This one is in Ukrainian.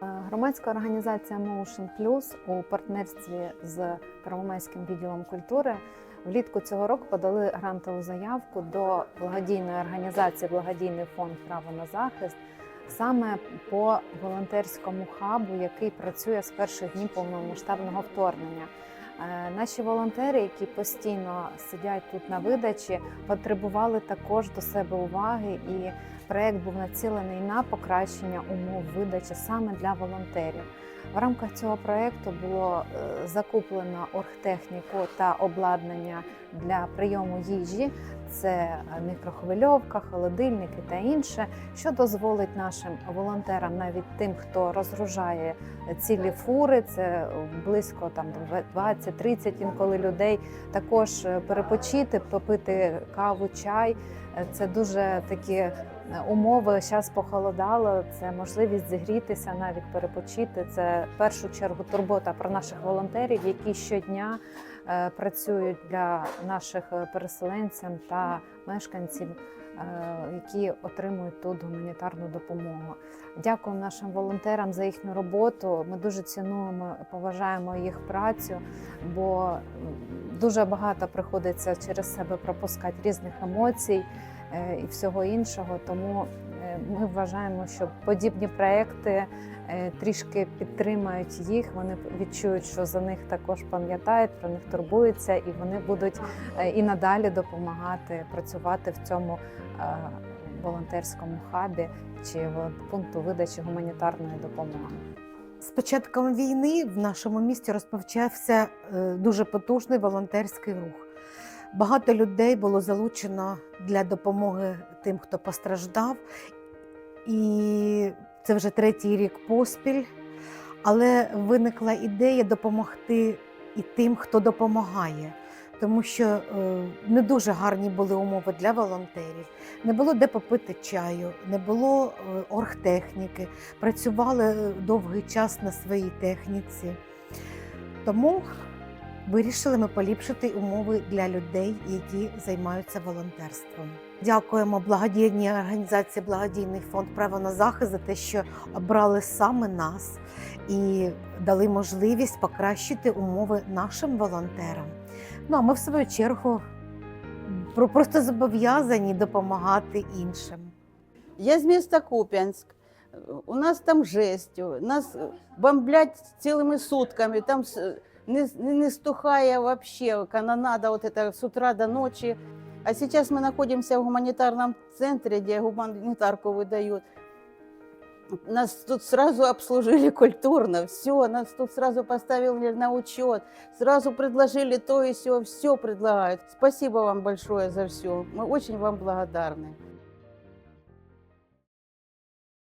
Громадська організація Motion Plus у партнерстві з Первомайським відділом культури влітку цього року подали грантову заявку до благодійної організації Благодійний фонд Право на захист саме по волонтерському хабу, який працює з перших днів повномасштабного вторгнення. Е, Наші волонтери, які постійно сидять тут на видачі, потребували також до себе уваги, і проект був націлений на покращення умов видачі саме для волонтерів. В рамках цього проекту було е, закуплено оргтехніку та обладнання для прийому їжі. Це мікрохвильовка, холодильники та інше, що дозволить нашим волонтерам, навіть тим, хто розгружає цілі фури, це близько там 20-30 інколи людей, також е, перепочити, попити каву, чай. Е, Це дуже такі умови. Зараз похолодало. Це можливість зігрітися, навіть перепочити. Це в першу чергу турбота про наших волонтерів, які щодня е, працюють для наших е, переселенців та мешканців, е, які отримують тут гуманітарну допомогу. Дякую нашим волонтерам за їхню роботу. Ми дуже цінуємо, поважаємо їх працю, бо дуже багато приходиться через себе пропускати різних емоцій е, і всього іншого. Тому ми вважаємо, що подібні проекти е, трішки підтримають їх. Вони відчують, що за них також пам'ятають, про них турбуються, і вони будуть е, і надалі допомагати працювати в цьому е, волонтерському хабі чи пункту видачі гуманітарної допомоги. З початком війни в нашому місті розпочався дуже потужний волонтерський рух. Багато людей було залучено для допомоги тим, хто постраждав. І це вже третій рік поспіль. Але виникла ідея допомогти і тим, хто допомагає, тому що е, не дуже гарні були умови для волонтерів. Не було де попити чаю, не було е, оргтехніки, працювали е, довгий час на своїй техніці. Тому вирішили ми поліпшити умови для людей, які займаються волонтерством. Дякуємо благодійній організації Благодійний фонд право на захист за те, що обрали саме нас і дали можливість покращити умови нашим волонтерам. Ну а ми в свою чергу просто зобов'язані допомагати іншим. Я з міста Куп'янськ. У нас там жесть, нас бомблять цілими сутками, там не, не, не стухає вообще канонада вот это с утра до ночи. А сейчас мы находимся в гуманитарном центре, где гуманитарку выдают. Нас тут сразу обслужили культурно, все, нас тут сразу поставили на учет, сразу предложили то и все, все предлагают. Спасибо вам большое за все, мы очень вам благодарны.